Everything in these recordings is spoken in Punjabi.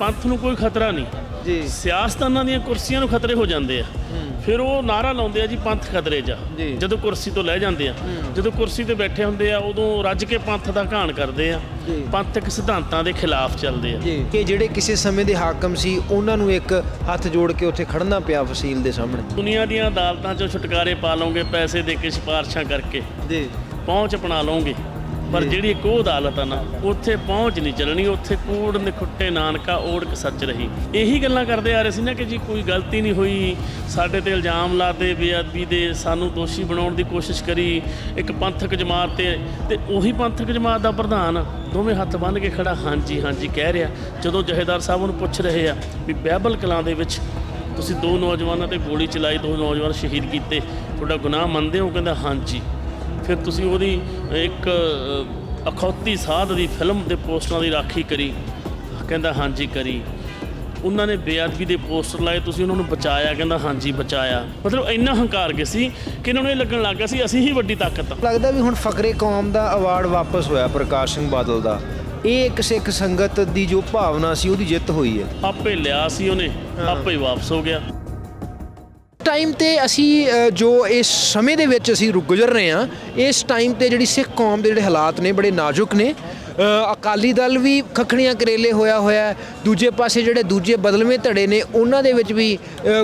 ਪੰਥ ਨੂੰ ਕੋਈ ਖਤਰਾ ਨਹੀਂ। ਜੀ। ਸਿਆਸਤਦਾਨਾਂ ਦੀਆਂ ਕੁਰਸੀਆਂ ਨੂੰ ਖਤਰੇ ਹੋ ਜਾਂਦੇ ਆ। ਫਿਰ ਉਹ ਨਾਰਾ ਲਾਉਂਦੇ ਆ ਜੀ ਪੰਥ ਖਤਰੇ 'ਚ ਆ। ਜੀ। ਜਦੋਂ ਕੁਰਸੀ ਤੋਂ ਲੈ ਜਾਂਦੇ ਆ। ਜਦੋਂ ਕੁਰਸੀ ਤੇ ਬੈਠੇ ਹੁੰਦੇ ਆ ਉਦੋਂ ਰੱਜ ਕੇ ਪੰਥ ਦਾ ਘਾਣ ਕਰਦੇ ਆ। ਜੀ। ਪੰਥਕ ਸਿਧਾਂਤਾਂ ਦੇ ਖਿਲਾਫ ਚੱਲਦੇ ਆ। ਜੀ। ਕਿ ਜਿਹੜੇ ਕਿਸੇ ਸਮੇਂ ਦੇ ਹਾਕਮ ਸੀ ਉਹਨਾਂ ਨੂੰ ਇੱਕ ਹੱਥ ਜੋੜ ਕੇ ਉੱਥੇ ਖੜਨਾ ਪਿਆ ਫਸੀਲ ਦੇ ਸਾਹਮਣੇ। ਦੁਨੀਆ ਦੀਆਂ ਅਦਾਲਤਾਂ 'ਚੋਂ ਛੁਟਕਾਰੇ ਪਾ ਲਓਗੇ ਪੈਸੇ ਦੇ ਕੇ ਸਿਫਾਰਸ਼ਾਂ ਕਰਕੇ। ਜੀ। ਪਹੁੰਚ ਅਪਣਾ ਲਓਗੇ। ਪਰ ਜਿਹੜੀ ਇੱਕ ਉਹ ਅਦਾਲਤ ਆ ਨਾ, ਉੱਥੇ ਪਹੁੰਚ ਨਹੀਂ ਚੱਲਣੀ, ਉੱਥੇ ਕੂੜ ਨਿਖੁੱਟੇ ਨਾਨਕਾ ਓੜਕ ਸੱਚ ਰਹੀ। ਇਹੀ ਗੱਲਾਂ ਕਰਦੇ ਆ ਰਹੇ ਸੀ ਨਾ ਕਿ ਜੀ ਕੋਈ ਗਲਤੀ ਨਹੀਂ ਹੋਈ, ਸਾਡੇ ਤੇ ਇਲਜ਼ਾਮ ਲਾਤੇ, ਬੇਅਦਬੀ ਦੇ ਸਾਨੂੰ ਦੋਸ਼ੀ ਬਣਾਉਣ ਦੀ ਕੋਸ਼ਿਸ਼ ਕਰੀ, ਇੱਕ ਪੰਥਕ ਜਮਾਤ ਤੇ ਤੇ ਉਹੀ ਪੰਥਕ ਜਮਾਤ ਦਾ ਪ੍ਰਧਾਨ ਦੋਵੇਂ ਹੱਥ ਬੰਨ੍ਹ ਕੇ ਖੜਾ। ਹਾਂਜੀ ਹਾਂਜੀ, ਕਹਿ ਰਿਹਾ। ਜਦੋਂ ਜਹੇਦਾਰ ਸਾਹਿਬ ਉਹਨੂੰ ਪੁੱਛ ਰਹੇ ਆ ਵੀ ਬਹਿਬਲ ਕਲਾਂ ਦੇ ਵਿੱਚ ਤੁਸੀਂ ਦੋ ਨੌਜਵਾਨਾਂ ਤੇ ਗੋਲੀ ਚਲਾਈ, ਦੋ ਨੌਜਵਾਨ ਸ਼ਹੀਦ ਕੀਤੇ, ਤੁਹਾਡਾ ਗੁਨਾਹ ਮੰਨਦੇ ਹੋ? ਕਹਿੰਦਾ, ਹਾਂਜੀ। ਫਿਰ ਤੁਸੀਂ ਉਹਦੀ ਇੱਕ ਅਖੌਤੀ ਸਾਧ ਦੀ ਫਿਲਮ ਦੇ ਪੋਸਟਰਾਂ ਦੀ ਰਾਖੀ ਕਰੀ। ਕਹਿੰਦਾ ਹਾਂਜੀ ਕਰੀ। ਉਹਨਾਂ ਨੇ ਬੇਅਦਬੀ ਦੇ ਪੋਸਟਰ ਲਾਏ ਤੁਸੀਂ ਉਹਨਾਂ ਨੂੰ ਬਚਾਇਆ। ਕਹਿੰਦਾ ਹਾਂਜੀ ਬਚਾਇਆ। ਮਤਲਬ ਇੰਨਾ ਹੰਕਾਰ ਕੇ ਸੀ ਕਿ ਇਹਨਾਂ ਨੂੰ ਇਹ ਲੱਗਣ ਲੱਗ ਗਿਆ ਸੀ ਅਸੀਂ ਹੀ ਵੱਡੀ ਤਾਕਤ ਆ ਲੱਗਦਾ ਵੀ ਹੁਣ ਫਕਰੇ ਕੌਮ ਦਾ ਅਵਾਰਡ ਵਾਪਸ ਹੋਇਆ ਪ੍ਰਕਾਸ਼ ਸਿੰਘ ਬਾਦਲ ਦਾ। ਇਹ ਇੱਕ ਸਿੱਖ ਸੰਗਤ ਦੀ ਜੋ ਭਾਵਨਾ ਸੀ ਉਹਦੀ ਜਿੱਤ ਹੋਈ ਹੈ। ਆਪੇ ਲਿਆ ਸੀ ਉਹਨੇ ਆਪੇ ਵਾਪਸ ਹੋ ਗਿਆ। ਟਾਈਮ ਤੇ ਅਸੀਂ ਜੋ ਇਸ ਸਮੇਂ ਦੇ ਵਿੱਚ ਅਸੀਂ ਰੁਕ ਗੁਜ਼ਰ ਰਹੇ ਹਾਂ, ਇਸ ਟਾਈਮ ਤੇ ਜਿਹੜੀ ਸਿੱਖ ਕੌਮ ਦੇ ਜਿਹੜੇ ਹਾਲਾਤ ਨੇ ਬੜੇ ਨਾਜ਼ੁਕ ਨੇ। ਅਕਾਲੀ ਦਲ ਵੀ ਖਖੜੀਆਂ ਕਰੇਲੇ ਹੋਇਆ ਹੋਇਆ ਦੂਜੇ ਪਾਸੇ ਜਿਹੜੇ ਦੂਜੇ ਬਦਲਵੇਂ ਧੜੇ ਨੇ, ਉਹਨਾਂ ਦੇ ਵਿੱਚ ਵੀ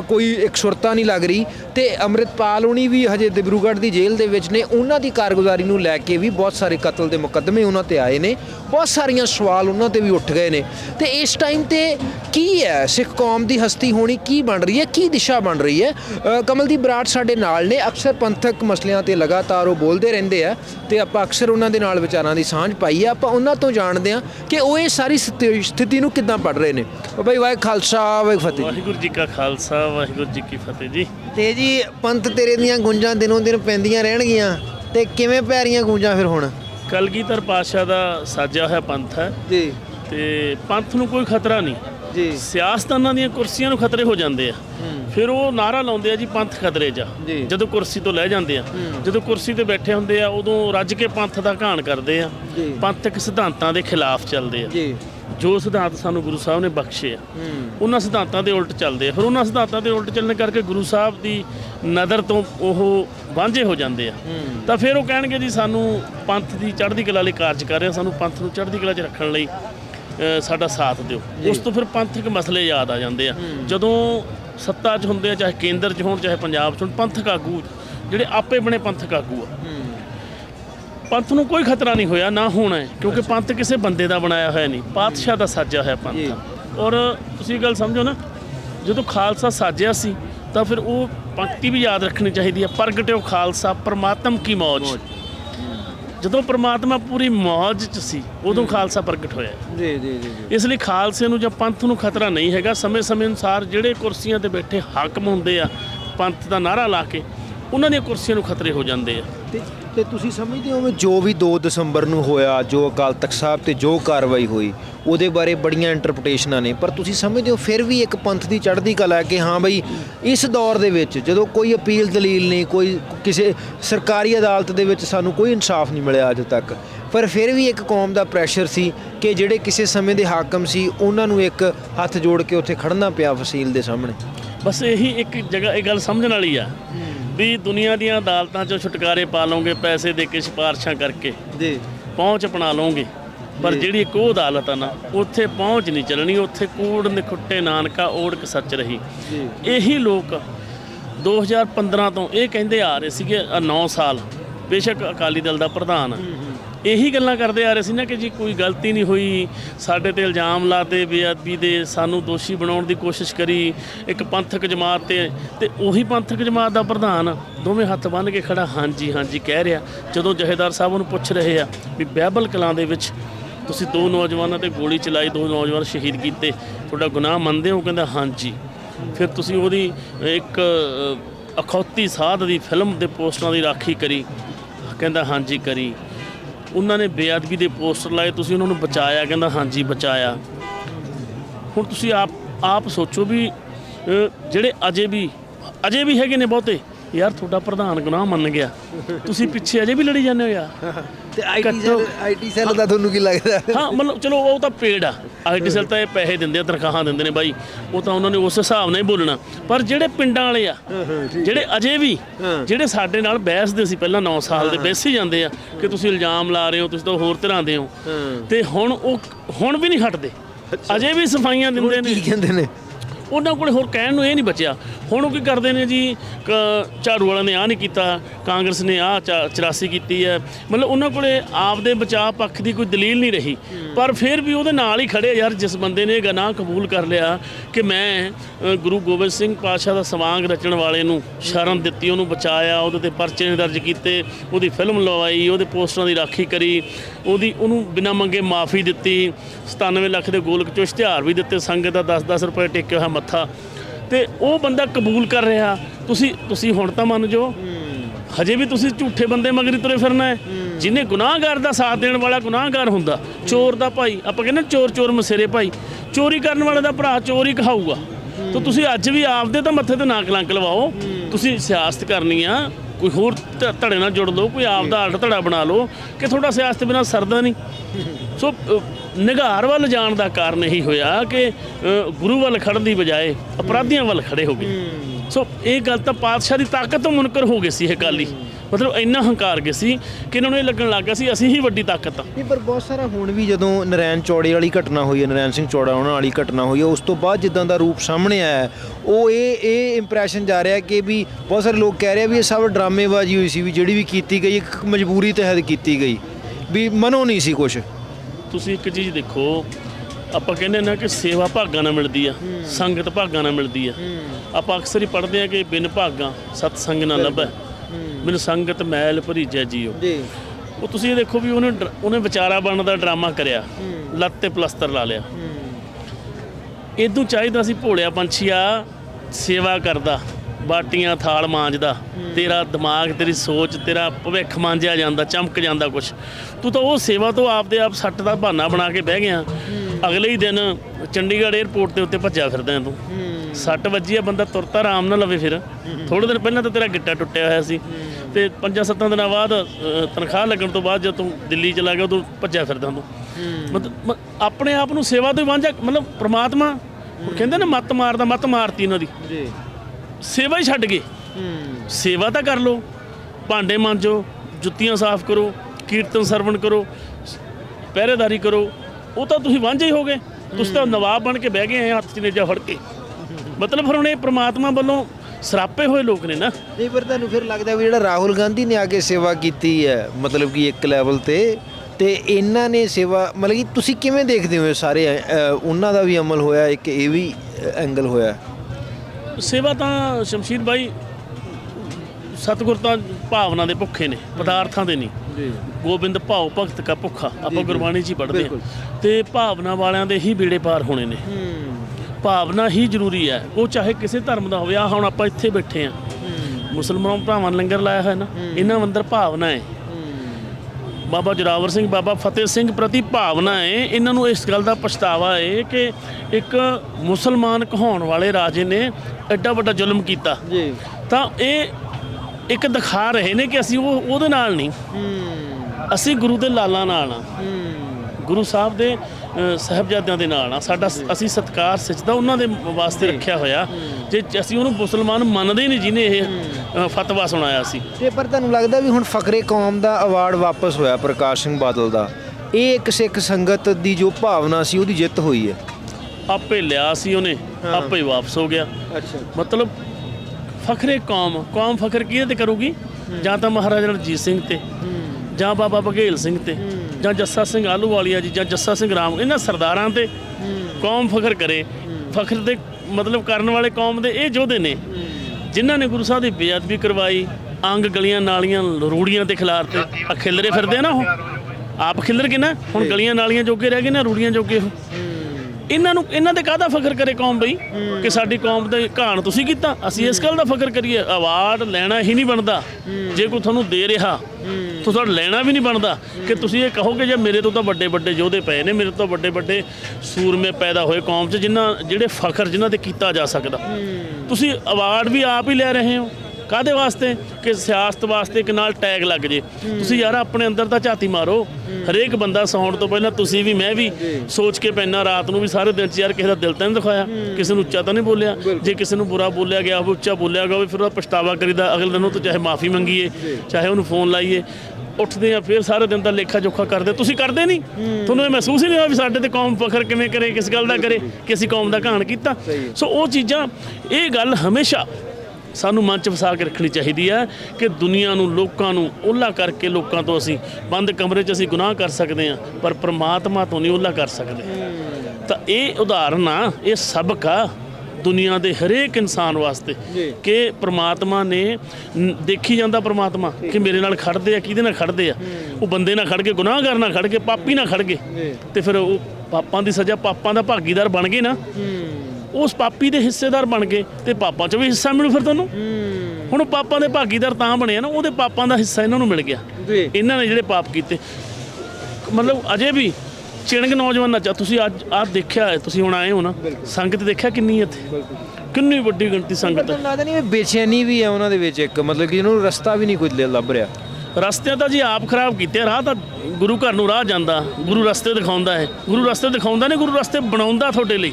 ਕੋਈ ਇੱਕ ਸੁਰਤਾ ਨਹੀਂ ਲੱਗ ਰਹੀ। ਤੇ ਅੰਮ੍ਰਿਤਪਾਲ ਹੁਣੀ ਵੀ ਹਜੇ ਦਿਬਰੂਗੜ੍ਹ ਦੀ ਜੇਲ੍ਹ ਦੇ ਵਿੱਚ ਨੇ। ਉਹਨਾਂ ਦੀ ਕਾਰਗੁਜ਼ਾਰੀ ਨੂੰ ਲੈ ਕੇ ਵੀ ਬਹੁਤ ਸਾਰੇ ਕਤਲ ਦੇ ਮੁਕੱਦਮੇ ਉਹਨਾਂ ਤੇ ਆਏ ਨੇ। ਬਹੁਤ ਸਾਰੀਆਂ ਸਵਾਲ ਉਹਨਾਂ ਤੇ ਵੀ ਉੱਠ ਗਏ ਨੇ। ਤੇ ਇਸ ਟਾਈਮ ਤੇ ਕੀ ਹੈ? ਸਿੱਖ ਕੌਮ ਦੀ ਹਸਤੀ ਹੋਣੀ ਕੀ ਬਣ ਰਹੀ ਹੈ? ਕੀ ਦਿਸ਼ਾ ਬਣ ਰਹੀ ਹੈ? ਕਮਲਦੀਪ ਬਰਾੜ ਸਾਡੇ ਨਾਲ ਨੇ। ਅਕਸਰ ਪੰਥਕ ਮਸਲਿਆਂ ਤੇ ਲਗਾਤਾਰ ਉਹ ਬੋਲਦੇ ਰਹਿੰਦੇ ਆ। ਤੇ ਆਪਾਂ ਅਕਸਰ ਉਹਨਾਂ ਦੇ ਨਾਲ ਵਿਚਾਰਾਂ ਦੀ ਸਾਂਝ ਪਾਈ ਆ। ਆਪਾਂ ਉਹਨਾਂ ਤੋਂ ਜਾਣਦੇ ਆ ਕਿ ਉਹ ਇਹ ਸਾਰੀ ਸਥਿ- ਸਥਿਤੀ ਨੂੰ ਕਿੱਦਾਂ ਪੜ ਰਹੇ ਨੇ। ਉਹ ਬਈ ਵਾਹਿ ਖਾਲਸਾ ਵਾਹਿ ਫਤਿਹ ਵਾਹਿਗੁਰੂ ਜੀ ਕਾ ਖਾਲਸਾ ਵਾਹਿਗੁਰੂ ਜੀ ਕੀ ਫਤਿਹ ਜੀ। ਤੇ ਜੀ ਪੰਥ ਤੇਰੇ ਦੀਆਂ ਗੁੰਜਾਂ ਦਿਨੋਂ ਦਿਨ ਪੈਂਦੀਆਂ ਰਹਿਣਗੀਆਂ ਤੇ ਕਿਵੇਂ ਪੈ ਰਹੀਆਂ ਗੁੰਜਾਂ ਫਿਰ ਹੁਣ? ਕਲਗੀਧਰ ਪਾਤਸ਼ਾਹ ਦਾ ਸਾਜਿਆ ਹੋਇਆ ਪੰਥ ਹੈ। ਜੀ। ਤੇ ਪੰਥ ਨੂੰ ਕੋਈ ਖਤਰਾ ਨਹੀਂ। ਜੀ। ਸਿਆਸਤਦਾਨਾਂ ਦੀਆਂ ਕੁਰਸੀਆਂ ਨੂੰ ਖਤਰੇ ਹੋ ਜਾਂਦੇ ਆ। ਫਿਰ ਉਹ ਨਾਰਾ ਲਾਉਂਦੇ ਆ ਜੀ ਪੰਥ ਖਤਰੇ 'ਚ। ਜੀ। ਜਦੋਂ ਕੁਰਸੀ ਤੋਂ ਲੈ ਜਾਂਦੇ ਆ। ਜਦੋਂ ਕੁਰਸੀ ਤੇ ਬੈਠੇ ਹੁੰਦੇ ਆ ਉਦੋਂ ਰੱਜ ਕੇ ਪੰਥ ਦਾ ਘਾਣ ਕਰਦੇ ਆ। ਜੀ। ਪੰਥਕ ਸਿਧਾਂਤਾਂ ਦੇ ਖਿਲਾਫ ਚੱਲਦੇ ਆ। ਜੀ। ਜੋ ਸਿਧਾਂਤ ਸਾਨੂੰ ਗੁਰੂ ਸਾਹਿਬ ਨੇ ਬਖਸ਼ੇ ਆ ਹੂੰ। ਉਹਨਾਂ ਸਿਧਾਂਤਾਂ ਦੇ ਉਲਟ ਚੱਲਦੇ ਆ। ਫਿਰ ਉਹਨਾਂ ਸਿਧਾਂਤਾਂ ਦੇ ਉਲਟ ਚੱਲਣ ਕਰਕੇ ਗੁਰੂ ਸਾਹਿਬ ਦੀ ਨਜ਼ਰ ਤੋਂ ਉਹ ਵਾਂਝੇ ਹੋ ਜਾਂਦੇ ਆ। ਤਾਂ ਫਿਰ ਉਹ ਕਹਿਣਗੇ ਜੀ ਸਾਨੂੰ ਪੰਥ ਦੀ ਚੜ੍ਹਦੀ ਕਲਾ ਲਈ ਕਾਰਜ ਕਰ ਰਹੇ ਆ। ਸਾਨੂੰ ਪੰਥ ਨੂੰ ਚੜ੍ਹਦੀ ਕਲਾ 'ਚ ਰੱਖਣ ਲਈ ਅ, ਸਾਡਾ ਸਾਥ ਦਿਓ। ਉਸ ਤੋਂ ਫਿਰ ਪੰਥਕ ਮਸਲੇ ਯਾਦ ਆ ਜਾਂਦੇ ਆ। ਜਦੋਂ ਸੱਤਾ 'ਚ ਹੁੰਦੇ ਆ ਚਾਹੇ ਕੇਂਦਰ 'ਚ ਹੋਣ ਚਾਹੇ ਪੰਜਾਬ 'ਚ ਹੋਣ ਪੰਥਕ ਆਗੂ ਜਿਹੜੇ ਆਪੇ ਬਣੇ ਪੰਥਕ ਆਗੂ ਆ। ਪੰਥ ਨੂੰ ਕੋਈ ਖਤਰਾ ਨਹੀਂ ਹੋਇਆ ਨਾ ਹੋਣਾ ਹੈ ਕਿਉਂਕਿ ਪੰਥ ਕਿਸੇ ਬੰਦੇ ਦਾ ਬਣਾਇਆ ਹੋਇਆ ਨਹੀਂ ਪਾਤਸ਼ਾਹ ਦਾ ਸਾਜਿਆ ਹੋਇਆ ਪੰਥ ਔਰ ਤੁਸੀਂ ਗੱਲ ਸਮਝੋ ਨਾ ਜਦੋਂ ਖਾਲਸਾ ਸਾਜਿਆ ਸੀ ਤਾਂ ਫਿਰ ਉਹ ਪੰਕਤੀ ਵੀ ਯਾਦ ਰੱਖਣੀ ਚਾਹੀਦੀ ਹੈ ਪ੍ਰਗਟਿਓ ਖਾਲਸਾ ਪ੍ਰਮਾਤਮ ਕੀ ਮੌਜ। ਜਦੋਂ ਪ੍ਰਮਾਤਮਾ ਪੂਰੀ ਮੌਜ 'ਚ ਸੀ ਉਦੋਂ ਖਾਲਸਾ ਪ੍ਰਗਟ ਹੋਇਆ ਜੀ ਜੀ ਜੀ ਇਸ ਲਈ ਖਾਲਸੇ ਨੂੰ ਜਾਂ ਪੰਥ ਨੂੰ ਖਤਰਾ ਨਹੀਂ ਹੈਗਾ। ਸਮੇਂ-ਸਮੇਂ ਅਨੁਸਾਰ ਜਿਹੜੇ ਕੁਰਸੀਆਂ ਤੇ ਬੈਠੇ ਹਾਕਮ ਹੁੰਦੇ ਆ ਪੰਥ ਦਾ ਨਾਰਾ ਲਾ ਕੇ ਉਹਨਾਂ ਦੀਆਂ ਕੁਰਸੀਆਂ ਨੂੰ ਖਤਰੇ ਹੋ ਜਾਂਦੇ ਆ। ਤੇ ਤੁਸੀਂ ਸਮਝਦੇ ਹੋ ਵੀ ਜੋ ਵੀ 2 ਦਸੰਬਰ ਨੂੰ ਹੋਇਆ, ਜੋ ਅਕਾਲ ਤਖਤ ਸਾਹਿਬ ਤੇ ਜੋ ਕਾਰਵਾਈ ਹੋਈ, ਉਹਦੇ ਬਾਰੇ ਬੜੀਆਂ ਇੰਟਰਪ੍ਰੀਟੇਸ਼ਨਾਂ ਨੇ। ਪਰ ਤੁਸੀਂ ਸਮਝਦੇ ਹੋ, ਫਿਰ ਵੀ ਇੱਕ ਪੰਥ ਦੀ ਚੜ੍ਹਦੀ ਕਲਾ ਹੈ ਕਿ ਹਾਂ ਬਈ, ਇਸ ਦੌਰ ਦੇ ਵਿੱਚ ਜਦੋਂ ਕੋਈ ਅਪੀਲ ਦਲੀਲ ਨਹੀਂ, ਕੋਈ ਕਿਸੇ ਸਰਕਾਰੀ ਅਦਾਲਤ ਦੇ ਵਿੱਚ ਸਾਨੂੰ ਕੋਈ ਇਨਸਾਫ ਨਹੀਂ ਮਿਲਿਆ ਅੱਜ ਤੱਕ। ਪਰ ਫਿਰ ਵੀ ਇੱਕ ਕੌਮ ਦਾ ਪ੍ਰੈਸ਼ਰ ਸੀ ਕਿ ਜਿਹੜੇ ਕਿਸੇ ਸਮੇਂ ਦੇ ਹਾਕਮ ਸੀ, ਉਹਨਾਂ ਨੂੰ ਇੱਕ ਹੱਥ ਜੋੜ ਕੇ ਉੱਥੇ ਖੜਨਾ ਪਿਆ ਫਸੀਲ ਦੇ ਸਾਹਮਣੇ। ਬਸ ਇਹੀ ਇੱਕ ਜਗ੍ਹਾ, ਇਹ ਗੱਲ ਸਮਝਣ ਵਾਲੀ ਆ। ਵੀ ਦੁਨੀਆ ਦੀਆਂ ਅਦਾਲਤਾਂ 'ਚੋਂ ਛੁਟਕਾਰੇ ਪਾ ਲਓਗੇ ਪੈਸੇ ਦੇ ਕੇ ਸਿਫਾਰਸ਼ਾਂ ਕਰਕੇ। ਜੀ। ਪਹੁੰਚ ਅਪਣਾ ਲਓਗੇ। ਪਰ। ਜਿਹੜੀ ਇੱਕ ਉਹ ਅਦਾਲਤ ਆ ਨਾ ਉੱਥੇ ਪਹੁੰਚ ਨਹੀਂ ਚੱਲਣੀ ਉੱਥੇ ਕੂੜ ਨਿਖੁੱਟੇ ਨਾਨਕਾ ਓੜਕ ਸੱਚ ਰਹੀ। ਜੀ। ਇਹੀ ਲੋਕ 2015 ਤੋਂ ਇਹ ਕਹਿੰਦੇ ਆ ਰਹੇ ਸੀਗੇ 9 ਸਾਲ। ਬੇਸ਼ੱਕ ਅਕਾਲੀ ਦਲ ਦਾ ਪ੍ਰਧਾਨ। ਇਹੀ ਗੱਲਾਂ ਕਰਦੇ ਆ ਰਹੇ ਸੀ ਨਾ ਕਿ ਜੀ ਕੋਈ ਗਲਤੀ ਨਹੀਂ ਹੋਈ, ਸਾਡੇ ਤੇ ਇਲਜ਼ਾਮ ਲਾਤੇ ਬੇਅਦਬੀ ਦੇ, ਸਾਨੂੰ ਦੋਸ਼ੀ ਬਣਾਉਣ ਦੀ ਕੋਸ਼ਿਸ਼ ਕਰੀ, ਇੱਕ ਪੰਥਕ ਜਮਾਤ ਤੇ ਤੇ ਉਹੀ ਪੰਥਕ ਜਮਾਤ ਦਾ ਪ੍ਰਧਾਨ ਦੋਵੇਂ ਹੱਥ ਬੰਨ੍ਹ ਕੇ ਖੜਾ। ਹਾਂਜੀ ਹਾਂਜੀ, ਕਹਿ ਰਿਹਾ। ਜਦੋਂ ਜਹੇਦਾਰ ਸਾਹਿਬ ਉਹਨੂੰ ਪੁੱਛ ਰਹੇ ਆ ਵੀ ਬਹਿਬਲ ਕਲਾਂ ਦੇ ਵਿੱਚ ਤੁਸੀਂ ਦੋ ਨੌਜਵਾਨਾਂ ਤੇ ਗੋਲੀ ਚਲਾਈ, ਦੋ ਨੌਜਵਾਨ ਸ਼ਹੀਦ ਕੀਤੇ, ਤੁਹਾਡਾ ਗੁਨਾਹ ਮੰਨਦੇ ਹੋ? ਕਹਿੰਦਾ, ਹਾਂਜੀ। ਫਿਰ ਤੁਸੀਂ ਉਹਦੀ ਇੱਕ ਅਖੌਤੀ ਸਾਧ ਦੀ ਫਿਲਮ ਦੇ ਪੋਸਟਰਾਂ ਦੀ ਰਾਖੀ ਕਰੀ। ਕਹਿੰਦਾ ਹਾਂਜੀ ਕਰੀ। ਉਹਨਾਂ ਨੇ ਬੇਅਦਬੀ ਦੇ ਪੋਸਟਰ ਲਾਏ ਤੁਸੀਂ ਉਹਨਾਂ ਨੂੰ ਬਚਾਇਆ? ਕਹਿੰਦਾ ਹਾਂਜੀ ਬਚਾਇਆ। ਹੁਣ ਤੁਸੀਂ ਆਪ ਆਪ ਸੋਚੋ ਵੀ ਜਿਹੜੇ ਅਜੇ ਵੀ ਅਜੇ ਵੀ ਹੈਗੇ ਨੇ ਬਹੁਤੇ ਯਾਰ ਤੁਹਾਡਾ ਪ੍ਰਧਾਨ ਗੁਨਾਹ ਮੰਨ ਗਿਆ। ਤੁਸੀਂ ਪਿੱਛੇ ਅਜੇ ਵੀ ਲੜੀ ਜਾਂਦੇ ਹੋ ਯਾਰ। ਤੇ ਆਈਟੀ ਘੱਟੋ- ਸੈੱਲ ਆਈਟੀ ਸੈੱਲ ਦਾ ਤੁਹਾਨੂੰ ਕੀ ਲੱਗਦਾ? ਹਾਂ ਮਤਲਬ ਚਲੋ ਉਹ ਤਾਂ ਪੇੜ ਆ। ਆਈਟੀ ਸੈੱਲ ਤਾਂ ਇਹ ਪੈਸੇ ਦਿੰਦੇ ਆ ਤਨਖਾਹਾਂ ਦਿੰਦੇ ਨੇ ਬਾਈ। ਉਹ ਤਾਂ ਉਹਨਾਂ ਨੇ ਉਸ ਹਿਸਾਬ ਨਾਲ ਹੀ ਬੋਲਣਾ। ਪਰ ਜਿਹੜੇ ਪਿੰਡਾਂ ਵਾਲੇ ਆ ਜਿਹੜੇ ਅਜੇ ਵੀ ਜਿਹੜੇ ਸਾਡੇ ਨਾਲ ਬਹਿਸਦੇ ਸੀ ਪਹਿਲਾਂ 9 ਸਾਲ ਦੇ ਬਹਿਸੀ ਜਾਂਦੇ ਆ ਕਿ ਤੁਸੀਂ ਇਲਜ਼ਾਮ ਲਾ ਰਹੇ ਹੋ ਤੁਸੀਂ ਤਾਂ ਹੋਰ ਤਰ੍ਹਾਂ ਦੇ ਹੋ। ਤੇ ਹੁਣ ਉਹ ਹੁਣ ਵੀ ਨਹੀਂ ਹਟਦੇ। ਅਜੇ ਵੀ ਸਫਾਈਆਂ ਦਿੰਦੇ ਨੇ ਕੀ ਕਹਿੰਦੇ ਨੇ? ਉਹਨਾਂ ਕੋਲ ਹੋਰ ਕਹਿਣ ਨੂੰ ਇਹ ਨਹੀਂ ਬਚਿਆ। ਹੁਣ ਉਹ ਕੀ ਕਰਦੇ ਨੇ ਜੀ? ਕ- ਝਾੜੂ ਵਾਲਿਆਂ ਨੇ ਆ ਨਹੀਂ ਕੀਤਾ। ਕਾਂਗਰਸ ਨੇ ਆ 84 ਕੀਤੀ ਹੈ। ਮਤਲਬ ਉਹਨਾਂ ਕੋਲੇ ਆਪਦੇ ਬਚਾਅ ਪੱਖ ਦੀ ਕੋਈ ਦਲੀਲ ਨਹੀਂ ਰਹੀ। ਪਰ ਫਿਰ ਵੀ ਉਹਦੇ ਨਾਲ ਹੀ ਖੜੇ ਯਾਰ ਜਿਸ ਬੰਦੇ ਨੇ ਗਨਾਹ ਕਬੂਲ ਕਰ ਲਿਆ ਕਿ ਮੈਂ ਗੁਰੂ ਗੋਬਿੰਦ ਸਿੰਘ ਪਾਤਸ਼ਾਹ ਦਾ ਸਵਾਂਗ ਰਚਣ ਵਾਲੇ ਨੂੰ ਸ਼ਰਨ ਦਿੱਤੀ, ਉਹਨੂੰ ਬਚਾਇਆ, ਉਹਦੇ ਤੇ ਪਰਚੇ ਦਰਜ ਕੀਤੇ, ਉਹਦੀ ਫਿਲਮ ਲਵਾਈ, ਉਹਦੇ ਪੋਸਟਰਾਂ ਦੀ ਰਾਖੀ ਕਰੀ, ਉਹਦੀ ਉਹਨੂੰ ਬਿਨਾਂ ਮੰਗੇ ਮਾਫੀ ਦਿੱਤੀ 97 ਲੱਖ ਦੇ ਗੋਲਕ ਚੋਂ ਇਸ਼ਤਿਹਾਰ ਵੀ ਦਿੱਤੇ, ਸੰਗਤ ਦਾ 10-10 ਰੁਪਏ ਟੇਕਿਆ ਹੋਇਆ ਮੱਥਾ। ਤੇ ਉਹ ਬੰਦਾ ਕਬੂਲ ਕਰ ਰਿਹਾ, ਤੁਸੀਂ ਤੁਸੀਂ ਹੁਣ ਤਾਂ ਮੰਨ ਜਾਓ, ਹਜੇ ਵੀ ਤੁਸੀਂ ਝੂਠੇ ਬੰਦੇ ਮਗਰੀ ਤੁਰੇ ਫਿਰਨਾ ਹੈ। ਜਿਹਨੇ ਗੁਨਾਹਗਾਰ ਦਾ ਸਾਥ ਦੇਣ ਵਾਲਾ ਗੁਨਾਹਗਾਰ ਹੁੰਦਾ, ਚੋਰ ਦਾ ਭਾਈ, ਆਪਾਂ ਕਹਿੰਦੇ ਚੋਰ ਚੋਰ ਮਸੇਰੇ ਭਾਈ, ਚੋਰੀ ਕਰਨ ਵਾਲੇ ਦਾ ਭਰਾ ਚੋਰੀ ਕਹਾਊਗਾ। ਤਾਂ ਤੁਸੀਂ ਅੱਜ ਵੀ ਆਪਦੇ ਤਾਂ ਮੱਥੇ ਤੇ ਨਾ ਕਲੰਕ ਲਵਾਓ, ਤੁਸੀਂ ਸਿਆਸਤ ਕਰਨੀ ਆ, ਕੋਈ ਹੋਰ ਧੜੇ ਨਾਲ ਜੁੜ ਲਓ, ਕੋਈ ਆਪਦਾ ਆਲਟ ਧੜਾ ਬਣਾ ਲਓ, ਕਿ ਤੁਹਾਡਾ ਸਿਆਸਤ ਬਿਨਾਂ ਸਰਦਾ ਨਹੀਂ। ਸੋ ਨਿਗਾਰ ਵੱਲ ਜਾਣ ਦਾ ਕਾਰਨ ਇਹੀ ਹੋਇਆ ਕਿ ਗੁਰੂ ਵੱਲ ਖੜਨ ਦੀ ਬਜਾਏ ਅਪਰਾਧੀਆਂ ਵੱਲ ਖੜੇ ਹੋ ਗਏ। ਸੋ ਇਹ ਗੱਲ ਤਾਂ ਪਾਤਸ਼ਾਹ ਦੀ ਤਾਕਤ ਤੋਂ ਮੁਨਕਰ ਹੋ ਗਏ ਸੀ ਇਹ ਕਾਲੀ ਮਤਲਬ ਇੰਨਾ ਹੰਕਾਰ ਗਏ ਸੀ ਕਿ ਇਹਨਾਂ ਨੂੰ ਇਹ ਲੱਗਣ ਲੱਗ ਗਿਆ ਸੀ ਅਸੀਂ ਹੀ ਵੱਡੀ ਤਾਕਤ ਆ। ਨਹੀਂ ਪਰ ਬਹੁਤ ਸਾਰਾ ਹੁਣ ਵੀ ਜਦੋਂ ਨਰੈਣ ਚੌੜੇ ਵਾਲੀ ਘਟਨਾ ਹੋਈ ਹੈ ਨਰੈਣ ਸਿੰਘ ਚੌੜਾ ਉਹਨਾਂ ਵਾਲੀ ਘਟਨਾ ਹੋਈ ਹੈ ਉਸ ਤੋਂ ਬਾਅਦ ਜਿੱਦਾਂ ਦਾ ਰੂਪ ਸਾਹਮਣੇ ਆਇਆ ਉਹ ਇਹ ਇਹ ਇੰਪ੍ਰੈਸ਼ਨ ਜਾ ਰਿਹਾ ਕਿ ਵੀ ਬਹੁਤ ਸਾਰੇ ਲੋਕ ਕਹਿ ਰਹੇ ਵੀ ਇਹ ਸਭ ਡਰਾਮੇਬਾਜ਼ੀ ਹੋਈ ਸੀ ਵੀ ਜਿਹੜੀ ਵੀ ਕੀਤੀ ਗਈ ਇੱਕ ਮਜਬੂਰੀ ਤਹਿਤ ਕੀਤੀ ਗਈ ਵੀ ਮਨੋਂ ਨਹੀਂ ਸੀ ਕੁਝ ਤੁਸੀਂ ਇੱਕ ਚੀਜ਼ ਦੇਖੋ ਆਪਾਂ ਕਹਿੰਦੇ ਨਾ ਕਿ ਸੇਵਾ ਭਾਗਾਂ ਨਾਲ ਮਿਲਦੀ ਆ ਸੰਗਤ ਭਾਗਾਂ ਨਾਲ ਮਿਲਦੀ ਆ। ਆਪਾਂ ਅਕਸਰ ਹੀ ਪੜ੍ਹਦੇ ਆ ਕਿ ਬਿਨ ਭਾਗਾਂ ਸਤ ਸੰਗ ਨਾ ਲੱਭੈ। ਬਿਨ ਸੰਗਤ ਮੈਲ ਭਰੀਜੈ ਜੀਓ। ਜੀ। ਉਹ ਤੁਸੀਂ ਇਹ ਦੇਖੋ ਵੀ ਉਹਨੇ ਡਰ- ਉਹਨੇ ਵਿਚਾਰਾ ਬਣਨ ਦਾ ਡਰਾਮਾ ਕਰਿਆ ਲੱਤ ਤੇ ਪਲਸਤਰ ਲਾ ਲਿਆ। ਇਦੋਂ ਚਾਹੀਦਾ ਸੀ ਭੋਲਿਆ ਪੰਛੀਆ ਸੇਵਾ ਕਰਦਾ। ਬਾਟੀਆਂ ਥਾਲ ਮਾਂਜਦਾ। ਤੇਰਾ ਦਿਮਾਗ ਤੇਰੀ ਸੋਚ ਤੇਰਾ ਭਵਿੱਖ ਮਾਂਜਿਆ ਜਾਂਦਾ ਚਮਕ ਜਾਂਦਾ ਕੁਛ। ਤੂੰ ਤਾਂ ਉਹ ਸੇਵਾ ਤੋਂ ਆਪਦੇ ਆਪ ਸੱਟ ਦਾ ਬਹਾਨਾ ਬਣਾ ਕੇ ਬਹਿ ਗਿਆ। ਅਗਲੇ ਹੀ ਦਿਨ ਚੰਡੀਗੜ੍ਹ 에ਅਰਪੋਰਟ ਦੇ ਉੱਤੇ ਭੱਜਿਆ ਫਿਰਦਾ ਤੂੰ। ਸੱਟ ਵੱਜੀ ਆ ਬੰਦਾ ਤੁਰਤਾ ਆਰਾਮ ਨਾਲ ਲਵੇ ਫਿਰ। ਥੋੜੇ ਦਿਨ ਪਹਿਲਾਂ ਤਾਂ ਤੇਰਾ ਗਿੱਟਾ ਟੁੱਟਿਆ ਹੋਇਆ ਸੀ। ਤੇ ਪੰਜਾਂ ਸੱਤਾਂ ਦਿਨਾਂ ਬਾਅਦ ਤਨਖਾਹ ਲੱਗਣ ਤੋਂ ਬਾਅਦ ਜਦੋਂ ਤੂੰ ਦਿੱਲੀ ਚਲਾ ਗਿਆ ਉਦੋਂ ਭੱਜਿਆ ਫਿਰਦਾ ਤੂੰ। ਮਤਲਬ ਆਪਣੇ ਆਪ ਨੂੰ ਸੇਵਾ ਤੋਂ ਵਾਂਝਾ ਮਤਲਬ ਪ੍ਰਮਾਤਮਾ ਉਹ ਕਹਿੰਦੇ ਨਾ ਮੱਤ ਮਾਰਦਾ ਮੱਤ ਮਾਰਤੀ ਇਹਨਾਂ ਦੀ। ਜੀ। ਸੇਵਾ ਹੀ ਛੱਡ ਗਏ। ਸੇਵਾ ਤਾਂ ਕਰ ਲਓ ਭਾਂਡੇ ਮਾਂਜੋ ਜੁੱਤੀਆਂ ਸਾਫ਼ ਕਰੋ ਕੀਰਤਨ ਸਰਵਣ ਕਰੋ ਪਹਿਰੇਦਾਰੀ ਕਰੋ ਉਹ ਤਾਂ ਤੁਸੀਂ ਵਾਂਝੇ ਹੀ ਹੋ ਗਏ। ਤੁਸੀਂ ਤਾਂ ਨਵਾਬ ਬਣ ਕੇ ਬਹਿ ਗਏ ਆ ਹੱਥ 'ਚ ਨੇਜਾ ਫੜ ਕੇ। ਮਤਲਬ ਫਿਰ ਹੁਣ ਇਹ ਪ੍ਰਮਾਤਮਾ ਵੱਲੋਂ ਸਰਾਪੇ ਹੋਏ ਲੋਕ ਨੇ ਨਾ। ਨਹੀਂ ਪਰ ਤੁਹਾਨੂੰ ਫਿਰ ਲੱਗਦਾ ਵੀ ਜਿਹੜਾ ਰਾਹੁਲ ਗਾਂਧੀ ਨੇ ਆ ਕੇ ਸੇਵਾ ਕੀਤੀ ਹੈ ਮਤਲਬ ਕਿ ਇੱਕ ਲੈਵਲ ਤੇ ਤੇ ਇਹਨਾਂ ਨੇ ਸੇਵਾ ਮਤਲਬ ਕਿ ਤੁਸੀਂ ਕਿਵੇਂ ਦੇਖਦੇ ਹੋ ਇਹ ਸਾਰੇ? ਅ, ਉਹਨਾਂ ਦਾ ਵੀ ਅਮਲ ਹੋਇਆ ਇੱਕ ਇਹ ਵੀ ਐਂਗਲ ਹੋਇਆ। ਸੇਵਾ ਤਾਂ ਸ਼ਮਸ਼ੀਰ ਭਾਈ ਸਤਿਗੁਰ ਤਾਂ ਭਾਵਨਾ ਦੇ ਭੁੱਖੇ ਨੇ ਪਦਾਰਥਾਂ ਦੇ ਨਹੀਂ। ਜੀ। ਗੋਬਿੰਦ ਭਾਉ ਭਗਤ ਕਾ ਭੁੱਖਾ ਆਪਾਂ ਗੁਰਬਾਣੀ 'ਚ ਹੀ ਪੜ੍ਹਦੇ ਹਾਂ। ਤੇ ਭਾਵਨਾ ਵਾਲਿਆਂ ਦੇ ਹੀ ਬੇੜੇ ਪਾਰ ਹੋਣੇ ਨੇ। ਭਾਵਨਾ ਹੀ ਜ਼ਰੂਰੀ ਹੈ। ਉਹ ਚਾਹੇ ਕਿਸੇ ਧਰਮ ਦਾ ਹੋਵੇ ਆ ਹੁਣ ਆਪਾਂ ਇੱਥੇ ਬੈਠੇ ਆ ਮੁਸਲਮਾਨ ਭਰਾਵਾਂ ਨੇ ਲੰਗਰ ਲਾਇਆ ਹੋਇਆ ਨਾ ਇਹਨਾਂ ਅੰਦਰ ਭਾਵਨਾ ਹੈ। ਬਾਬਾ ਜੋਰਾਵਰ ਸਿੰਘ ਬਾਬਾ ਫਤਿਹ ਸਿੰਘ ਪ੍ਰਤੀ ਭਾਵਨਾ ਹੈ। ਇਹਨਾਂ ਨੂੰ ਇਸ ਗੱਲ ਦਾ ਪਛਤਾਵਾ ਹੈ ਕਿ ਇੱਕ ਮੁਸਲਮਾਨ ਕਹਾਉਣ ਵਾਲੇ ਰਾਜੇ ਨੇ ਐਡਾ ਵੱਡਾ ਜ਼ੁਲਮ ਕੀਤਾ। ਜੀ। ਤਾਂ ਇਹ ਇੱਕ ਦਿਖਾ ਰਹੇ ਨੇ ਕਿ ਅਸੀਂ ਉਹ ਉਹਦੇ ਨਾਲ ਨਹੀਂ। ਅਸੀਂ ਗੁਰੂ ਦੇ ਲਾਲਾਂ ਨਾਲ ਆ ਗੁਰੂ ਸਾਹਿਬ ਦੇ ਸਾਹਿਬਜ਼ਾਦਿਆਂ ਦੇ ਨਾਲ ਆ ਸਾਡਾ ਅਸੀਂ ਸਤਕਾਰ ਸੱਚਦਾ ਉਹਨਾਂ ਦੇ ਵਾਸਤੇ ਰੱਖਿਆ ਹੋਇਆ। ਜੇ ਅਸੀਂ ਉਹਨੂੰ ਮੁਸਲਮਾਨ ਮੰਨਦੇ ਨਹੀਂ ਜਿਹਨੇ ਇਹ ਫਤਵਾ ਸੁਣਾਇਆ ਸੀ। ਤੇ ਪਰ ਤੁਹਾਨੂੰ ਲੱਗਦਾ ਵੀ ਹੁਣ ਫਕਰੇ ਕੌਮ ਦਾ ਅਵਾਰਡ ਵਾਪਸ ਹੋਇਆ ਪ੍ਰਕਾਸ਼ ਸਿੰਘ ਬਾਦਲ ਦਾ? ਇਹ ਇੱਕ ਸਿੱਖ ਸੰਗਤ ਦੀ ਜੋ ਭਾਵਨਾ ਸੀ ਉਹਦੀ ਜਿੱਤ ਹੋਈ ਹੈ। ਆਪੇ ਲਿਆ ਸੀ ਉਹਨੇ ਆਪੇ ਵਾਪਸ ਹੋ ਗਿਆ। ਅੱਛਾ। ਮਤਲਬ ਫਖਰੇ ਕੌਮ ਕੌਮ ਫਖਰ ਕਿਹਦੇ ਤੇ ਕਰੂਗੀ? ਜਾਂ ਤਾਂ ਮਹਾਰਾਜਾ ਰਣਜੀਤ ਸਿੰਘ ਤੇ ਜਾਂ ਬਾਬਾ ਬਘੇਲ ਸਿੰਘ ਤੇ ਜਾਂ ਜੱਸਾ ਸਿੰਘ ਆਲੂਵਾਲੀਆ ਜੀ ਜਾਂ ਜੱਸਾ ਸਿੰਘ ਰਾਮ ਇਹਨਾਂ ਸਰਦਾਰਾਂ ਤੇ ਕੌਮ ਫਖਰ ਕਰੇ। ਫਖਰ ਦੇ ਮਤਲਬ ਕਰਨ ਵਾਲੇ ਕੌਮ ਦੇ ਇਹ ਯੋਧੇ ਨੇ ਜਿਨ੍ਹਾਂ ਨੇ ਗੁਰੂ ਸਾਹਿਬ ਦੀ ਬੇਅਦਬੀ ਕਰਵਾਈ ਅੰਗ ਗਲੀਆਂ ਨਾਲੀਆਂ ਰੂੜੀਆਂ ਤੇ ਖਿਲਾਰਤੇ ਆ ਖਿਲਰੇ ਫਿਰਦੇ ਆ ਨਾ ਉਹ। ਆਪ ਖਿਲਰ ਗਏ ਨਾ ਹੁਣ ਗਲੀਆਂ ਨਾਲੀਆਂ ਜੋਗੇ ਰਹਿ ਗਏ ਨਾ ਰੂੜੀਆਂ ਜੋਗੇ। ਉਹ ਇਹਨਾਂ ਨੂੰ ਇਹਨਾਂ ਤੇ ਕਾਹਦਾ ਫਖਰ ਕਰੇ ਕੌਮ ਬਈ? ਕਿ ਸਾਡੀ ਕੌਮ ਦੇ ਘਾਣ ਤੁਸੀਂ ਕੀਤਾ। ਅਸੀਂ ਇਸ ਗੱਲ ਦਾ ਫਖਰ ਕਰੀਏ। ਅਵਾਰਡ ਲੈਣਾ ਹੀ ਨਹੀਂ ਬਣਦਾ। ਜੇ ਕੋਈ ਤੁਹਾਨੂੰ ਦੇ ਰਿਹਾ ਤਾਂ ਤੁਹਾਡਾ ਲੈਣਾ ਵੀ ਨਹੀਂ ਬਣਦਾ। ਕਿ ਤੁਸੀਂ ਇਹ ਕਹੋਗੇ ਜੇ ਮੇਰੇ ਤੋਂ ਤਾਂ ਵੱਡੇ ਵੱਡੇ ਯੋਧੇ ਪਏ ਨੇ ਮੇਰੇ ਤੋਂ ਵੱਡੇ ਵੱਡੇ ਸੂਰਮੇ ਪੈਦਾ ਹੋਏ ਕੌਮ 'ਚ ਜਿਨ੍ਹਾਂ ਜਿਹੜੇ ਫਖਰ ਜਿਨ੍ਹਾਂ ਤੇ ਕੀਤਾ ਜਾ ਸਕਦਾ। ਤੁਸੀਂ ਅਵਾਰਡ ਵੀ ਆਪ ਹੀ ਲੈ ਰਹੇ ਹੋ। ਕਾਦੇ ਵਾਸਤੇ? ਕਿ ਸਿਆਸਤ ਵਾਸਤੇ ਇੱਕ ਨਾਲ ਟੈਗ ਲੱਗ ਜੇ। ਤੁਸੀਂ ਯਾਰ ਆਪਣੇ ਅੰਦਰ ਤਾਂ ਝਾਤੀ ਮਾਰੋ। ਹਰੇਕ ਬੰਦਾ ਸੌਣ ਤੋਂ ਪਹਿਲਾਂ ਤੁਸੀਂ ਵੀ ਮੈਂ ਵੀ ਸੋਚ ਕੇ ਪੈਣਾ ਰਾਤ ਨੂੰ ਵੀ ਸਾਰੇ ਦਿਨ ਚ ਯਾਰ ਕਿਸੇ ਦਾ ਦਿਲ ਤਾਂ ਨਹੀਂ ਦਿਖਾਇਆ। ਕਿਸੇ ਨੂੰ ਉੱਚਾ ਤਾਂ ਨਹੀਂ ਬੋਲਿਆ। ਜੇ ਕਿਸੇ ਨੂੰ ਬੁਰਾ ਬੋਲਿਆ ਗਿਆ ਹੋਵੇ ਉੱਚਾ ਬੋਲਿਆ ਗਿਆ ਫਿਰ ਉਹਦਾ ਪਛਤਾਵਾ ਕਰੀਦਾ। ਅਗਲੇ ਦਿਨ ਉਹ ਤੋਂ ਚਾਹੇ ਮਾਫੀ ਮੰਗੀਏ ਚਾਹੇ ਉਹਨੂੰ ਫੋਨ ਲਾਈਏ ਉੱਠਦੇ ਆ ਫਿਰ ਸਾਰੇ ਦਿਨ ਦਾ ਲੇਖਾ ਜੋਖਾ ਕਰਦੇ। ਤੁਸੀਂ ਕਰਦੇ ਨਹੀਂ। ਤੁਹਾਨੂੰ ਇਹ ਮਹਿਸੂਸ ਹੀ ਨਹੀਂ ਹੋਇਆ ਵੀ ਸਾਡੇ ਤੇ ਕੌਮ ਫਖਰ ਕਿਵੇਂ ਕਰੇ ਕਿਸ ਗੱਲ ਦਾ ਕਰੇ ਕਿ ਅਸੀਂ ਕੌਮ ਦਾ ਘਾਣ ਕੀਤਾ? ਸੋ ਉਹ ਚੀਜ਼ਾਂ ਇਹ ਗੱਲ ਹਮੇਸ਼ਾ ਸਾਨੂੰ ਮਨ ਚ ਵਸਾ ਕੇ ਰੱਖਣੀ ਚਾਹੀਦੀ ਹੈ ਕਿ ਦੁਨੀਆ ਨੂੰ ਲੋਕਾਂ ਨੂੰ ਓਲਾ ਕਰਕੇ ਲੋਕਾਂ ਤੋਂ ਅਸੀਂ ਬੰਦ ਕਮਰੇ 'ਚ ਅਸੀਂ ਗੁਨਾਹ ਕਰ ਸਕਦੇ ਹਾਂ ਪਰ ਪ੍ਰਮਾਤਮਾ ਤੋਂ ਨਹੀਂ ਓਲਾ ਕਰ ਸਕਦੇ। ਤਾਂ ਇਹ ਉਦਾਹਰਨ ਆ ਇਹ ਸਬਕ ਆ ਦੁਨੀਆ ਦੇ ਹਰੇਕ ਇਨਸਾਨ ਵਾਸਤੇ ਕਿ ਪ੍ਰਮਾਤਮਾ ਨੇ ਦੇਖੀ ਜਾਂਦਾ ਪ੍ਰਮਾਤਮਾ ਕਿ ਮੇਰੇ ਨਾਲ ਖੜਦੇ ਆ ਕਿਹਦੇ ਨਾਲ ਖੜਦੇ ਆ? ਉਹ ਬੰਦੇ ਨਾਲ ਖੜ ਕੇ ਗੁਨਾਹਗਾਰ ਨਾਲ ਖੜ ਕੇ ਪਾਪੀ ਨਾਲ ਖੜ ਗਏ ਤੇ ਫਿਰ ਉਹ ਪਾਪਾਂ ਦੀ ਸਜ਼ਾ ਪਾਪਾਂ ਦਾ ਭਾਗੀਦਾਰ ਬਣ ਗਏ ਨਾ। ਉਸ ਪਾਪੀ ਦੇ ਹਿੱਸੇਦਾਰ ਬਣ ਗਏ ਤੇ ਪਾਪਾਂ 'ਚ ਵੀ ਹਿੱਸਾ ਮਿਲੂ ਫਿਰ ਤੁਹਾਨੂੰ। ਹੁਣ ਪਾਪਾਂ ਦੇ ਭਾਗੀਦਾਰ ਤਾਂ ਬਣੇ ਆ ਨਾ ਉਹਦੇ ਪਾਪਾਂ ਦਾ ਹਿੱਸਾ ਇਹਨਾਂ ਨੂੰ ਮਿਲ ਗਿਆ। ਜੀ। ਇਹਨਾਂ ਨੇ ਜਿਹੜੇ ਪਾਪ ਕੀਤੇ। ਮਤਲਬ ਅਜੇ ਵੀ ਚਿਣਗ ਨੌਜਵਾਨ ਨੱਚਾ ਤੁਸੀਂ ਅੱਜ ਆਹ ਦੇਖਿਆ ਤੁਸੀਂ ਹੁਣ ਆਏ ਹੋ ਨਾ ਸੰਗਤ ਦੇਖਿਆ ਕਿੰਨੀ ਇੱਥੇ? ਕਿੰਨੀ ਵੱਡੀ ਗਿਣਤੀ ਸੰਗਤ ਹੈ। ਮੈਨੂੰ ਲੱਗਦਾ ਨਹੀਂ ਬੇਚੈਨੀ ਵੀ ਹੈ ਉਹਨਾਂ ਦੇ ਵਿੱਚ ਇੱਕ ਮਤਲਬ ਕਿ ਜਿਹਨੂੰ ਰਸਤਾ ਵੀ ਨਹੀਂ ਕੋਈ ਲੱਭ ਰਿਹਾ। ਰਸਤੇ ਤਾਂ ਜੀ ਆਪ ਖਰਾਬ ਕੀਤੇ ਆ, ਰਾਹ ਤਾਂ ਗੁਰੂ ਘਰ ਨੂੰ ਰਾਹ ਜਾਂਦਾ ਗੁਰੂ ਰਸਤੇ ਦਿਖਾਉਂਦਾ ਹੈ। ਗੁਰੂ ਰਸਤੇ ਦਿਖਾਉਂਦਾ ਨਹੀਂ ਗੁਰੂ ਰਸਤੇ ਬਣਾਉਂਦਾ ਤੁਹਾਡੇ ਲਈ।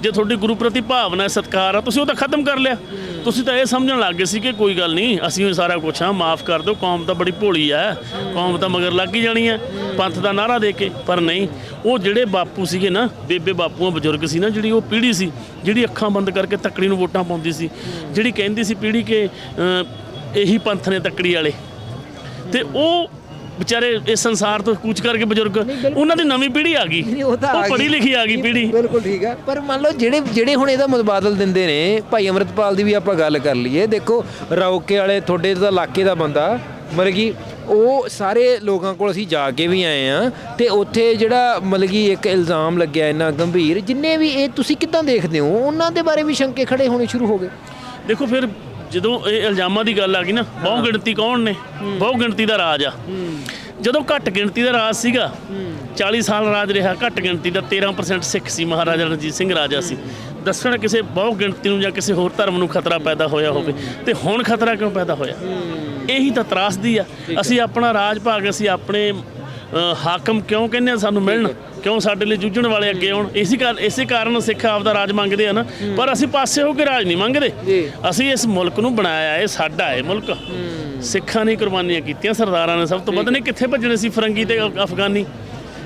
ਜੇ ਤੁਹਾਡੀ ਗੁਰੂ ਪ੍ਰਤੀ ਭਾਵਨਾ ਹੈ, ਸਤਿਕਾਰ ਆ ਤੁਸੀਂ ਉਹ ਤਾਂ ਖਤਮ ਕਰ ਲਿਆ। ਤੁਸੀਂ ਤਾਂ ਇਹ ਸਮਝਣ ਲੱਗ ਗਏ ਸੀ ਕਿ ਕੋਈ ਗੱਲ ਨਹੀਂ ਅਸੀਂ ਸਾਰਾ ਕੁਛ ਆ ਮਾਫ ਕਰ ਦਿਓ ਕੌਮ ਤਾਂ ਬੜੀ ਭੋਲੀ ਆ। ਕੌਮ ਤਾਂ ਮਗਰ ਲੱਗ ਹੀ ਜਾਣੀ ਹੈ। ਪੰਥ ਦਾ ਨਾਰਾ ਦੇ ਕੇ ਪਰ ਨਹੀਂ ਉਹ ਜਿਹੜੇ ਬਾਪੂ ਸੀਗੇ ਨਾ ਬੇਬੇ ਬਾਪੂਆਂ ਬਜ਼ੁਰਗ ਸੀ ਨਾ ਜਿਹੜੀ ਉਹ ਪੀੜ੍ਹੀ ਸੀ ਜਿਹੜੀ ਅੱਖਾਂ ਬੰਦ ਕਰਕੇ ਤੱਕੜੀ ਨੂੰ ਵੋਟਾਂ ਪਾਉਂਦੀ ਸੀ ਜਿਹੜੀ ਕਹਿੰਦੀ ਸੀ ਪੀੜ੍ਹੀ ਕਿ ਇਹੀ ਪੰਥ ਨੇ ਤੱਕੜੀ ਵਾਲੇ। ਤੇ ਉਹ ਵਿਚਾਰੇ ਇਸ ਸੰਸਾਰ ਤੋਂ ਕੂਚ ਕਰਕੇ ਬਜ਼ੁਰਗ ਉਹਨਾਂ ਦੀ ਨਵੀਂ ਪੀੜ੍ਹੀ ਆ ਗਈ। ਉਹ ਤਾਂ ਆ ਉਹ ਗਈ। ਪੜ੍ਹੀ ਲਿਖੀ ਆ ਗਈ ਪੀੜ੍ਹੀ। ਬਿਲਕੁਲ ਠੀਕ ਹੈ ਪਰ ਮੰਨ ਲਓ ਜਿਹੜੇ ਜਿਹੜੇ ਹੁਣ ਇਹਦਾ ਮੁਤਬਾਦਲ ਦਿੰਦੇ ਨੇ ਭਾਈ ਅਮਰਤਪਾਲ ਦੀ ਵੀ ਆਪਾਂ ਗੱਲ ਕਰ ਲਈਏ। ਦੇਖੋ ਰੌਕੇ ਵਾਲੇ ਤੁਹਾਡੇ ਦਾ ਇਲਾਕੇ ਦਾ ਬੰਦਾ ਮਤਲਬ ਕਿ ਉਹ ਸਾਰੇ ਲੋਕਾਂ ਕੋਲ ਅਸੀਂ ਜਾ ਕੇ ਵੀ ਆਏ ਆ ਤੇ ਉੱਥੇ ਜਿਹੜਾ ਮਤਲਬ ਕਿ ਇੱਕ ਇਲਜ਼ਾਮ ਲੱਗਿਆ ਇੰਨਾ ਗੰਭੀਰ ਜਿੰਨੇ ਵੀ ਇਹ ਤੁਸੀਂ ਕਿੱਦਾਂ ਦੇਖਦੇ ਹੋ? ਉਹਨਾਂ ਦੇ ਬਾਰੇ ਵੀ ਸ਼ੰਕੇ ਖੜੇ ਹੋਣੇ ਸ਼ੁਰੂ ਹੋ ਗਏ। ਦੇਖੋ ਫਿਰ ਜਦੋਂ ਇਹ ਇਲਜ਼ਾਮਾਂ ਦੀ ਗੱਲ ਆ ਗਈ ਨਾ ਬਹੁ ਗਿਣਤੀ ਕੌਣ ਨੇ? ਬਹੁ ਗਿਣਤੀ ਦਾ ਰਾਜ ਆ। ਜਦੋਂ ਘੱਟ ਗਿਣਤੀ ਦਾ ਰਾਜ ਸੀਗਾ 40 ਸਾਲ ਰਾਜ ਰਿਹਾ ਘੱਟ ਗਿਣਤੀ ਦਾ 13% ਸਿੱਖ ਸੀ ਮਹਾਰਾਜਾ ਰਣਜੀਤ ਸਿੰਘ ਰਾਜਾ ਸੀ। ਦੱਸਣ ਕਿਸੇ ਬਹੁ ਗਿਣਤੀ ਨੂੰ ਜਾਂ ਕਿਸੇ ਹੋਰ ਧਰਮ ਨੂੰ ਖਤਰਾ ਪੈਦਾ ਹੋਇਆ ਹੋਵੇ ਤੇ ਹੁਣ ਖਤਰਾ ਕਿਉਂ ਪੈਦਾ ਹੋਇਆ? ਇਹੀ ਤਾਂ ਤਰਾਸਦੀ ਆ। ਅਸੀਂ ਆਪਣਾ ਰਾਜ ਭਾਗ ਅਸੀਂ ਆਪਣੇ ਹਾਕਮ ਕਿਉਂ ਕਹਿੰਦੇ ਆ ਸਾਨੂੰ ਮਿਲਣ? ਕਿਉਂ ਸਾਡੇ ਲਈ ਜੂਝਣ ਵਾਲੇ ਅੱਗੇ ਆਉਣ? ਇਸੇ ਕਾਰਨ ਇਸੇ ਕਾਰਨ ਸਿੱਖ ਆਪਦਾ ਰਾਜ ਮੰਗਦੇ ਆ ਨਾ। ਪਰ ਅਸੀਂ ਪਾਸੇ ਹੋ ਕੇ ਰਾਜ ਨਹੀਂ ਮੰਗਦੇ। ਅਸੀਂ ਇਸ ਮੁਲਕ ਨੂੰ ਬਣਾਇਆ ਹੈ ਸਾਡਾ ਹੈ ਮੁਲਕ। ਸਿੱਖਾਂ ਨੇ ਕੁਰਬਾਨੀਆਂ ਕੀਤੀਆਂ ਸਰਦਾਰਾਂ ਨੇ ਸਭ ਤੋਂ ਵੱਧ। ਨੇ ਕਿੱਥੇ ਭੱਜਣੇ ਸੀ ਫਰੰਗੀ ਤੇ ਅਫ- ਅਫਗਾਨੀ?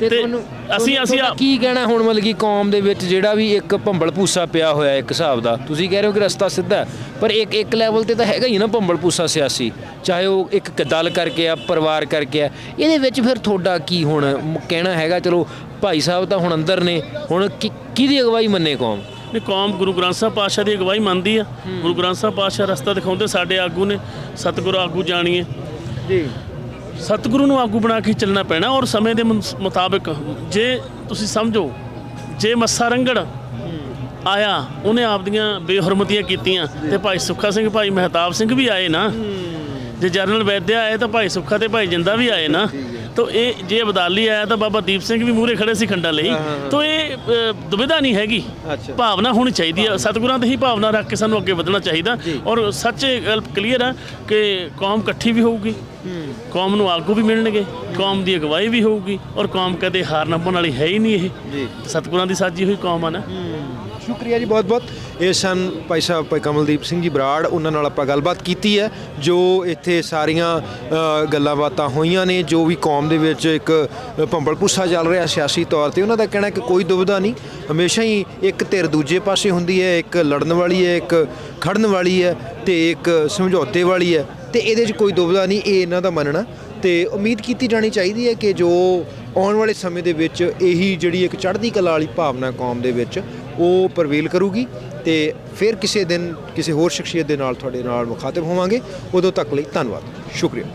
ਤੇ ਤੁਹਾਨੂੰ ਅਸੀਂ ਅਸੀਂ ਤੁਹਾਡਾ ਕੀ ਕਹਿਣਾ ਹੁਣ ਮਤਲਬ ਕਿ ਕੌਮ ਦੇ ਵਿੱਚ ਜਿਹੜਾ ਵੀ ਇੱਕ ਭੰਬਲ ਭੂਸਾ ਪਿਆ ਹੋਇਆ ਇੱਕ ਹਿਸਾਬ ਦਾ? ਤੁਸੀਂ ਕਹਿ ਰਹੇ ਹੋ ਕਿ ਰਸਤਾ ਸਿੱਧਾ ਹੈ, ਪਰ ਇੱਕ ਇੱਕ ਲੈਵਲ ਤੇ ਤਾਂ ਹੈਗਾ ਹੀ ਨਾ ਭੰਬਲ ਭੂਸਾ ਸਿਆਸੀ। ਚਾਹੇ ਉਹ ਇੱਕ ਦਲ ਕਰਕੇ ਆ ਪਰਿਵਾਰ ਕਰਕੇ ਆ। ਇਹਦੇ ਵਿੱਚ ਫਿਰ ਤੁਹਾਡਾ ਕੀ ਹੁਣ ਮ- ਕਹਿਣਾ ਹੈਗਾ? ਚਲੋ ਭਾਈ ਸਾਹਿਬ ਤਾਂ ਹੁਣ ਅੰਦਰ ਨੇ। ਹੁਣ ਕਿ- ਕਿਹਦੀ ਅਗਵਾਈ ਮੰਨੇ ਕੌਮ? ਨੇ ਕੌਮ ਗੁਰੂ ਗ੍ਰੰਥ ਸਾਹਿਬ ਪਾਤਸ਼ਾਹ ਦੀ ਅਗਵਾਈ ਮੰਨਦੀ ਆ। ਗੁਰੂ ਗ੍ਰੰਥ ਸਾਹਿਬ ਪਾਤਸ਼ਾਹ ਰਸਤਾ ਦਿਖਾਉਂਦੇ ਸਾਡੇ ਆਗੂ ਨੇ। ਸਤਿਗੁਰੂ ਆਗੂ ਜਾਣੀਏ। ਜੀ। ਸਤਿਗੁਰੂ ਨੂੰ ਆਗੂ ਬਣਾ ਕੇ ਚੱਲਣਾ ਪੈਣਾ ਔਰ ਸਮੇਂ ਦੇ ਮੁਤਾਬਕ ਜੇ ਤੁਸੀਂ ਸਮਝੋ ਜੇ ਮੱਸਾ ਰੰਗੜ ਆਇਆ ਉਹਨੇ ਆਪਦੀਆਂ ਬੇਹਰਮਤੀਆਂ ਕੀਤੀਆਂ ਤੇ ਭਾਈ ਸੁੱਖਾ ਸਿੰਘ ਭਾਈ ਮਹਿਤਾਬ ਸਿੰਘ ਵੀ ਆਏ ਨਾ। ਜੇ ਜਰਨਲ ਵੈਦਿਆ ਆਏ ਤਾਂ ਭਾਈ ਸੁੱਖਾ ਤੇ ਭਾਈ ਜਿੰਦਾ ਵੀ ਆਏ ਨਾ। ਤਾਂ ਇਹ ਜੇ ਅਬਦਾਲੀ ਆਇਆ ਤਾਂ ਬਾਬਾ ਦੀਪ ਸਿੰਘ ਵੀ ਮੂਹਰੇ ਖੜੇ ਸੀ ਖੰਡਾਂ ਲਈ। ਤਾਂ ਇਹ ਦੁਬਿਧਾ ਨਹੀਂ ਹੈਗੀ। ਭਾਵਨਾ ਹੋਣੀ ਚਾਹੀਦੀ ਹੈ ਸਤਿਗੁਰਾਂ ਤੇ ਹੀ ਭਾਵਨਾ ਰੱਖ ਕੇ ਸਾਨੂੰ ਅੱਗੇ ਵਧਣਾ ਚਾਹੀਦਾ। ਔਰ ਸੱਚੇ ਗੱਲ ਕਲੀਅਰ ਹੈ ਕਿ ਕੌਮ ਇਕੱਠੀ ਵੀ ਹੋਊਗੀ। ਕੌਮ ਨੂੰ ਆਗੂ ਵੀ ਮਿਲਣਗੇ ਕੌਮ ਦੀ ਅਗਵਾਈ ਵੀ ਹੋਊਗੀ ਔਰ ਕੌਮ ਕਦੇ ਹਾਰ ਨਾ ਪਾਉਣ ਵਾਲੀ ਹੈ ਹੀ ਨਹੀਂ ਇਹ। ਜੀ। ਸਤਿਗੁਰਾਂ ਦੀ ਸਾਜੀ ਹੋਈ ਕੌਮ ਆ ਨਾ। ਸ਼ੁਕਰੀਆ ਜੀ ਬਹੁਤ ਬਹੁਤ। ਇਹ ਸਨ ਭਾਈ ਸਾਹਿਬ ਭਾਈ ਕਮਲਦੀਪ ਸਿੰਘ ਜੀ ਬਰਾੜ ਉਹਨਾਂ ਨਾਲ ਆਪਾਂ ਗੱਲਬਾਤ ਕੀਤੀ ਹੈ ਜੋ ਇੱਥੇ ਸਾਰੀਆਂ ਗੱਲਾਂ ਬਾਤਾਂ ਹੋਈਆਂ ਨੇ ਜੋ ਵੀ ਕੌਮ ਦੇ ਵਿੱਚ ਇੱਕ ਭੰਬਲ ਭੁੱਸਾ ਚੱਲ ਰਿਹਾ ਸਿਆਸੀ ਤੌਰ ਤੇ ਉਹਨਾਂ ਦਾ ਕਹਿਣਾ ਕਿ ਕੋਈ ਦੁਬਿਧਾ ਨਹੀਂ। ਹਮੇਸ਼ਾ ਹੀ ਇੱਕ ਧਿਰ ਦੂਜੇ ਪਾਸੇ ਹੁੰਦੀ ਹੈ ਇੱਕ ਲੜਨ ਵਾਲੀ ਹੈ ਇੱਕ ਖੜਨ ਵਾਲੀ ਹੈ ਤੇ ਇੱਕ ਸਮਝੌਤੇ ਵਾਲੀ ਹੈ। ਤੇ ਇਹਦੇ 'ਚ ਕੋਈ ਦੁਬਿਧਾ ਨਹੀਂ, ਇਹ ਇਹਨਾਂ ਦਾ ਮੰਨਣਾ। ਤੇ ਉਮੀਦ ਕੀਤੀ ਜਾਣੀ ਚਾਹੀਦੀ ਹੈ ਕਿ ਜੋ ਆਉਣ ਵਾਲੇ ਸਮੇਂ ਦੇ ਵਿੱਚ ਇਹੀ ਜਿਹੜੀ ਇੱਕ ਚੜ੍ਹਦੀ ਕਲਾ ਵਾਲੀ ਭਾਵਨਾ ਕੌਮ ਦੇ ਵਿੱਚ ਉਹ ਪ੍ਰਵੇਲ ਕਰੂਗੀ ਤੇ ਫਿਰ ਕਿਸੇ ਦਿਨ ਕਿਸੇ ਹੋਰ ਸ਼ਖਸੀਅਤ ਦੇ ਨਾਲ ਤੁਹਾਡੇ ਨਾਲ ਮੁਖਾਤਬ ਹੋਵਾਂਗੇ। ਉਦੋਂ ਤੱਕ ਲਈ ਧੰਨਵਾਦ। ਸ਼ੁਕਰੀਆ।